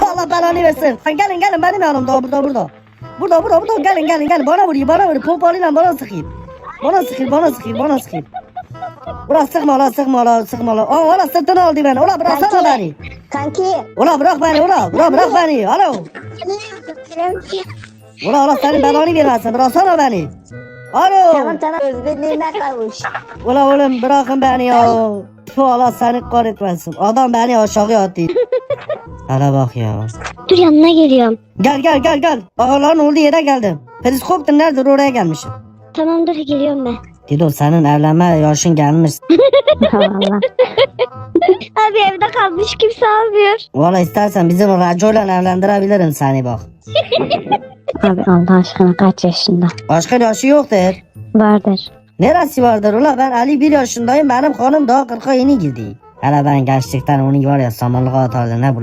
Allah belanı versin. Ha, gelin gelin benim yanımda burada burada. Burada burada burada gelin gelin gelin bana vuruyor bana vuruyor pompalıyla bana sıkayım. Bana sıkayım bana sıkayım bana sıkayım. Ulan sıkma lan sıkma lan sıkma lan. Aa ulan sırtını aldı beni. Ulan bıraksana Kanki. beni. Kanki. Ulan bırak beni ulan. Ulan bırak beni. Alo. Ulan ulan senin belanı vermesin. Bıraksana beni. Alo. Tamam tamam özgürlüğüne kavuş. Ulan oğlum bırakın beni ya. Tüh Allah seni kahretmesin. Adam beni aşağıya attı. Hala bak ya. Dur yanına geliyorum. Gel gel gel gel. Ağaların olduğu yere geldim. Periskoptur neredir oraya gelmişim. Tamam dur geliyorum ben. Dido senin evlenme yaşın gelmiş. Allah. Abi evde kalmış kimse almıyor. Valla istersen bizim racoyla evlendirebilirim seni bak. Abi Allah aşkına kaç yaşında? Başka yaşı yoktur. Vardır. Neresi vardır ula ben 51 yaşındayım benim hanım daha 40'a yeni girdi. Hele ben gençlikten onu var ya samanlığa atardı ne buluş.